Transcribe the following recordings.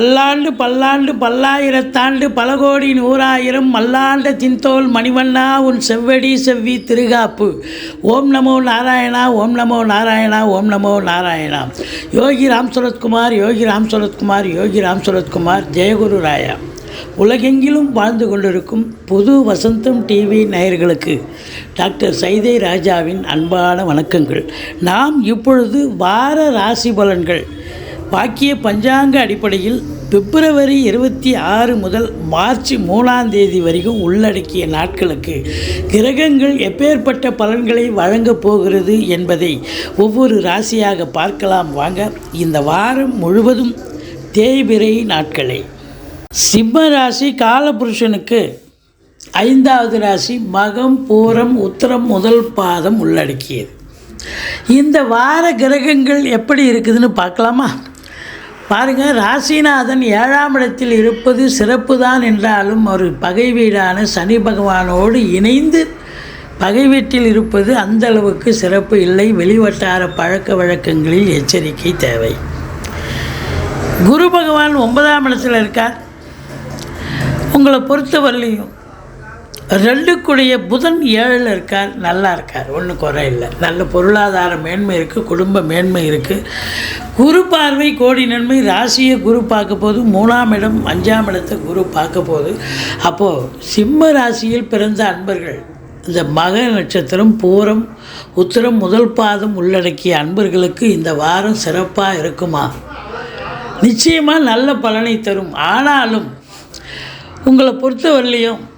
பல்லாண்டு பல்லாண்டு பல்லாயிரத்தாண்டு பல கோடி நூறாயிரம் மல்லாண்ட சிந்தோல் மணிவண்ணா உன் செவ்வடி செவ்வி திருகாப்பு. ஓம் நமோ நாராயணா ஓம் நமோ நாராயணா ஓம் நமோ நாராயணா. யோகி ராம் சரத்குமார் யோகி ராம் சுரத்குமார் யோகி ராம் சரத்குமார் ஜெயகுரு ராயா. உலகெங்கிலும் வாழ்ந்து கொண்டிருக்கும் புது வசந்தம் டிவி நேயர்களுக்கு டாக்டர் சைதை ராஜாவின் அன்பான வணக்கங்கள். நாம் இப்பொழுது வார ராசி பலன்கள் பாக்கிய பஞ்சாங்க அடிப்படையில் பிப்ரவரி இருபத்தி ஆறு முதல் மார்ச் மூணாம் தேதி வரைக்கும் உள்ளடக்கிய நாட்களுக்கு கிரகங்கள் எப்பேற்பட்ட பலன்களை வழங்கப் போகிறது என்பதை ஒவ்வொரு ராசியாக பார்க்கலாம். வாங்க இந்த வாரம் முழுவதும் தேய்பிரை நாட்களே. சிம்ம ராசி காலபுருஷனுக்கு ஐந்தாவது ராசி மகம் பூரம் உத்தரம் முதல் பாதம் உள்ளடக்கியது. இந்த வார கிரகங்கள் எப்படி இருக்குதுன்னு பார்க்கலாமா? பாருங்கள் ராசிநாதன் ஏழாம் இடத்தில் இருப்பது சிறப்பு தான் என்றாலும் ஒரு பகை வீடான சனி பகவானோடு இணைந்து பகை வீட்டில் இருப்பது அந்த அளவுக்கு சிறப்பு இல்லை. வெளிவட்டார பழக்க வழக்கங்களில் எச்சரிக்கை தேவை. குரு பகவான் ஒன்பதாம் இடத்துல இருக்கார். உங்களை பொறுத்தவரையிலையும் ரெண்டுக்குடைய புதன் ஏழில் இருக்கார் நல்லா இருக்கார் ஒன்றும் குறை இல்லை. நல்ல பொருளாதார மேன்மை இருக்குது குடும்ப மேன்மை இருக்குது குரு பார்வை கோடி நன்மை ராசியை குரு பார்க்க போது மூணாம் இடம் அஞ்சாம் இடத்தை குரு பார்க்க போது அப்போது சிம்ம ராசியில் பிறந்த அன்பர்கள் இந்த மக நட்சத்திரம் பூரம் உத்திரம் முதல் பாதம் உள்ளடக்கிய அன்பர்களுக்கு இந்த வாரம் சிறப்பாக இருக்குமா? நிச்சயமாக நல்ல பலனை தரும். ஆனாலும் உங்களை பொறுத்தவரையிலையும்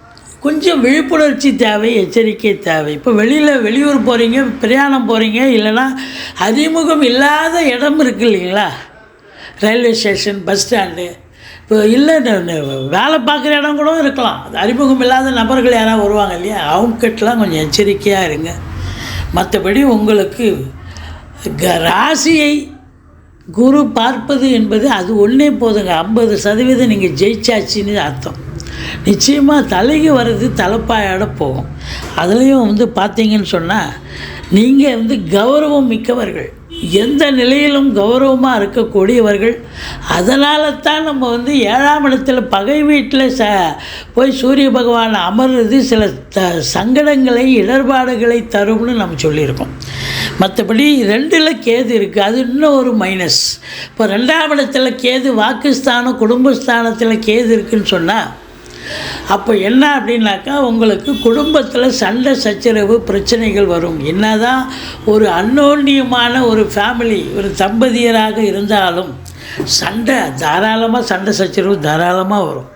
கொஞ்சம் விழிப்புணர்ச்சி தேவை எச்சரிக்கை தேவை. இப்போ வெளியில் வெளியூர் போகிறீங்க பிரயாணம் போகிறீங்க இல்லைன்னா அறிமுகம் இல்லாத இடம் இருக்குது இல்லைங்களா? Railway station bus stand. இப்போ இல்லை வேலை பார்க்குற இடம் கூட இருக்கலாம். அறிமுகம் இல்லாத நபர்கள் யாராவது வருவாங்க இல்லையா? அவங்ககிட்டலாம் கொஞ்சம் எச்சரிக்கையாக இருங்க. மற்றபடி உங்களுக்கு ராசியை குரு பார்ப்பது என்பது அது ஒன்றே போதுங்க. ஐம்பது சதவீதம் நீங்கள் ஜெயிச்சாச்சின்னு அர்த்தம். நிச்சயமாக தலைக்கு வர்றது தலைப்பாயோட போகும். அதுலேயும் வந்து பார்த்தீங்கன்னு சொன்னால் நீங்கள் வந்து கௌரவம் மிக்கவர்கள். எந்த நிலையிலும் கௌரவமாக இருக்கக்கூடியவர்கள். அதனால தான் நம்ம வந்து ஏழாம் இடத்துல பகை வீட்டில் ச போய் சூரிய பகவான் அமர்றது சில த சங்கடங்களை இடர்பாடுகளை தரும்னு நம்ம சொல்லியிருக்கோம். மற்றபடி ரெண்டில் கேது இருக்குது அது இன்னும் ஒரு மைனஸ் இப்போ ரெண்டாம் இடத்துல கேது வாக்குஸ்தானம் குடும்பஸ்தானத்தில் கேது இருக்குன்னு சொன்னால் அப்போ என்ன அப்படின்னாக்கா உங்களுக்கு குடும்பத்தில் சண்டை சச்சரவு பிரச்சனைகள் வரும். என்னதான் ஒரு அன்னோன்யமான ஒரு ஃபேமிலி ஒரு தம்பதியராக இருந்தாலும் சண்டை தாராளமாக சண்டை சச்சரவு தாராளமாக வரும்.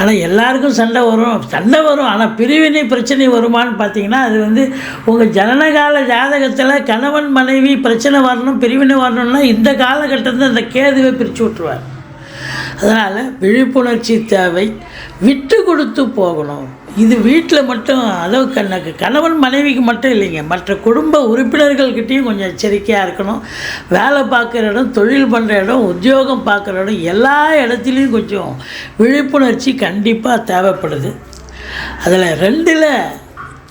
ஆனால் எல்லாருக்கும் சண்டை வரும். சண்டை வரும். ஆனால் பிரிவினை பிரச்சனை வருமான்னு பார்த்தீங்கன்னா அது வந்து உங்கள் ஜனனகால ஜாதகத்தில் கணவன் மனைவி பிரச்சனை வரணும் பிரிவினை வரணும்னா இந்த காலகட்டத்தில் அந்த கேதுவை பிரித்து விட்ருவார் அதனால் விழிப்புணர்ச்சி தேவை. விட்டு கொடுத்து போகணும். இது வீட்டில் மட்டும் அளவு கண்ணக்கு கணவன் மனைவிக்கு மட்டும் இல்லைங்க. மற்ற குடும்ப உறுப்பினர்கள்கிட்டையும் கொஞ்சம் எச்சரிக்கையாக இருக்கணும். வேலை பார்க்குற இடம் தொழில் பண்ணுற இடம் உத்தியோகம் பார்க்குற இடம் எல்லா இடத்துலையும் கொஞ்சம் விழிப்புணர்ச்சி கண்டிப்பாக தேவைப்படுது. அதில் ரெண்டில்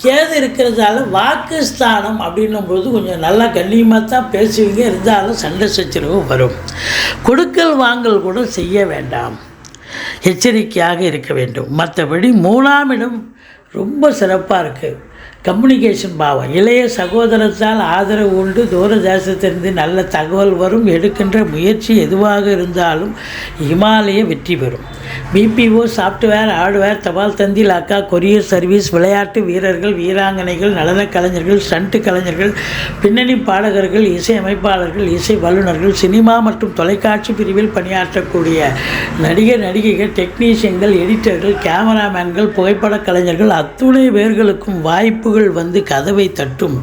கேது இருக்கிறதால வாக்குஸ்தானம் அப்படின்னும் போது கொஞ்சம் நல்லா கண்ணியமாக தான் பேசுவீங்க இருந்தாலும் சண்டை சச்சரவு வரும். கொடுக்கல் வாங்கல் கூட செய்ய வேண்டாம். எச்சரிக்கையாக இருக்க வேண்டும். மற்றபடி மூணாம் இடம் ரொம்ப சிறப்பாக இருக்குது கம்யூனிகேஷன் பாவம். இளைய சகோதரத்தால் ஆதரவு உண்டு. தூர தேசத்திலிருந்து நல்ல தகவல் வரும். எடுக்கின்ற முயற்சி எதுவாக இருந்தாலும் இமாலய வெற்றி பெறும். பிபிஓ சாஃப்ட்வேர் ஹார்ட்வேர் தபால் தந்தி லாக்கா கொரியர் சர்வீஸ் விளையாட்டு வீரர்கள் வீராங்கனைகள் நடன கலைஞர்கள் ஸ்டண்ட் கலைஞர்கள் பின்னணி பாடகர்கள் இசை அமைப்பாளர்கள் இசை வல்லுநர்கள் சினிமா மற்றும் தொலைக்காட்சி பிரிவில் பணியாற்றக்கூடிய நடிகர் நடிகைகள் டெக்னீஷியன்கள் எடிட்டர்கள் கேமராமேன்கள் புகைப்படக் கலைஞர்கள் அத்துணை பேர்களுக்கும் வாய்ப்புகள் வந்து கதவை தட்டும்.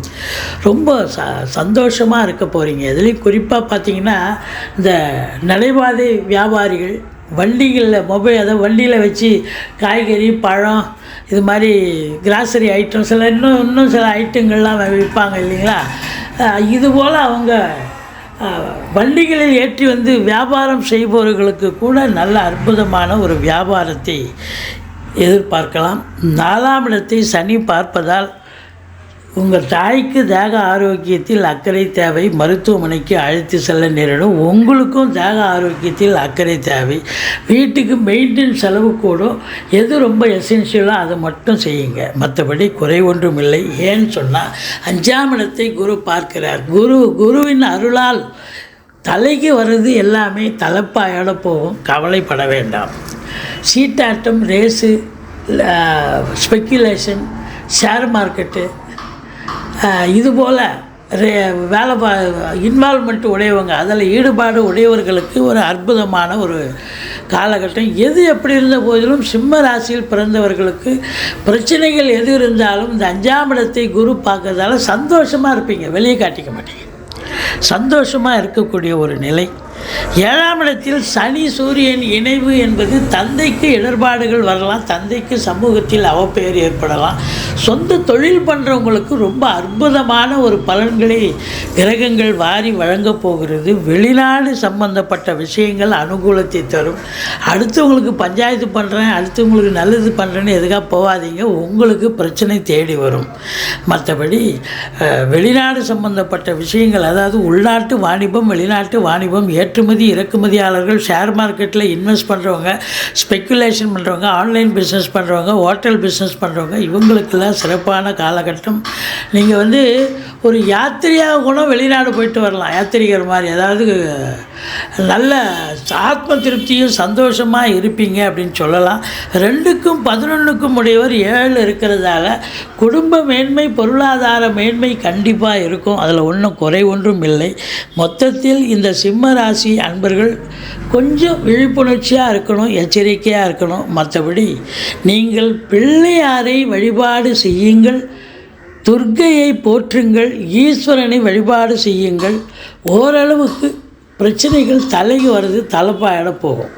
ரொம்ப ச சந்தோஷமாக இருக்க போகிறீங்க இதுலேயும் குறிப்பாக பார்த்தீங்கன்னா இந்த நடைபாதை வியாபாரிகள் வண்டிகளில் மொபைல் அதை வண்டியில் வச்சு காய்கறி பழம் இது மாதிரி கிராசரி ஐட்டம் சில இன்னும் இன்னும் சில ஐட்டங்கள்லாம் விற்பாங்க இல்லைங்களா? இதுபோல் அவங்க வண்டிகளில் ஏற்றி வந்து வியாபாரம் செய்பவர்களுக்கு கூட நல்ல அற்புதமான ஒரு வியாபாரத்தை எதிர்பார்க்கலாம். நாலாம் இடத்தை சனி பார்ப்பதால் உங்கள் தாய்க்கு தேக ஆரோக்கியத்தில் அக்கறை தேவை மருத்துவமனைக்கு அழைத்து செல்ல நேரிடும். உங்களுக்கும் தேக ஆரோக்கியத்தில் அக்கறை தேவை. வீட்டுக்கு மெயின்டெனன்ஸ் செலவு கூடும் எது ரொம்ப எசென்ஷியலோ அதை மட்டும் செய்யுங்க. மற்றபடி குறை ஒன்றும் இல்லை. ஏன்னு சொன்னால் அஞ்சாம் இடத்தை குரு பார்க்கிறார். குரு குருவின் அருளால் தலைக்கு வர்றது எல்லாமே தலைப்பாயோட போகும். கவலைப்பட வேண்டாம். சீட்டாட்டம் ரேஸு ஸ்பெக்குலேஷன் ஷேர் மார்க்கெட்டு இதுபோல் வேலை பா இன்வால்மெண்ட் உடையவங்க அதில் ஈடுபாடு உடையவர்களுக்கு ஒரு அற்புதமான ஒரு காலகட்டம். எது எப்படி இருந்த போதிலும் சிம்ம ராசியில் பிறந்தவர்களுக்கு பிரச்சனைகள் எது இருந்தாலும் இந்த அஞ்சாம் இடத்தை குரு பார்க்கறதால சந்தோஷமாக இருப்பீங்க. வெளியே காட்டிக்க மாட்டீங்க. சந்தோஷமாக இருக்கக்கூடிய ஒரு நிலை. ஏழாம் இடத்தில் சனி சூரியன் இணைவு என்பது தந்தைக்கு இடர்பாடுகள் வரலாம் தந்தைக்கு சமூகத்தில் அவப்பெயர் ஏற்படலாம். சொந்த தொழில் பண்ணுறவங்களுக்கு ரொம்ப அற்புதமான ஒரு பலன்களை கிரகங்கள் வாரி வழங்கப் போகிறது. வெளிநாடு சம்பந்தப்பட்ட விஷயங்கள் அனுகூலத்தை தரும். அடுத்தவங்களுக்கு பஞ்சாயத்து பண்ணுறேன் அடுத்தவங்களுக்கு நல்லது பண்ணுறேன்னு எதுக்காக போகாதீங்க உங்களுக்கு பிரச்சனை தேடி வரும். மற்றபடி வெளிநாடு சம்பந்தப்பட்ட விஷயங்கள் அதாவது உள்நாட்டு வாணிபம் வெளிநாட்டு வாணிபம் ஏற்றுமதி இறக்குமதியாளர்கள் ஷேர் மார்க்கெட்டில் இன்வெஸ்ட் பண்ணுறவங்க ஸ்பெக்குலேஷன் பண்ணுறவங்க ஆன்லைன் பிஸ்னஸ் பண்ணுறவங்க ஹோட்டல் பிஸ்னஸ் பண்ணுறவங்க இவங்களுக்கெல்லாம் சிறப்பான காலகட்டம். நீங்கள் வந்து ஒரு யாத்திரையாக கூட வெளிநாடு போயிட்டு வரலாம். யாத்திரிகர் மாதிரி. அதாவது நல்ல ஆத்ம திருப்தியும் சந்தோஷமாக இருப்பீங்க அப்படின்னு சொல்லலாம். ரெண்டுக்கும் பதினொன்றுக்கும் உடையவர் ஏழு இருக்கிறதால குடும்ப மேன்மை பொருளாதார மேன்மை கண்டிப்பாக இருக்கும். அதில் ஒன்றும் குறை ஒன்றும் இல்லை. மொத்தத்தில் இந்த சிம்ம ராசி அன்பர்கள் கொஞ்சம் விழிப்புணர்ச்சியாக இருக்கணும் எச்சரிக்கையாக இருக்கணும். மற்றபடி நீங்கள் பிள்ளையாரை வழிபாடு செய்யுங்கள் துர்க்கையை போற்றுங்கள் ஈஸ்வரனை வழிபாடு செய்யுங்கள். ஓரளவுக்கு பிரச்சனைகள் தலைக்கு வருது தலைப்பாயிட போகும்.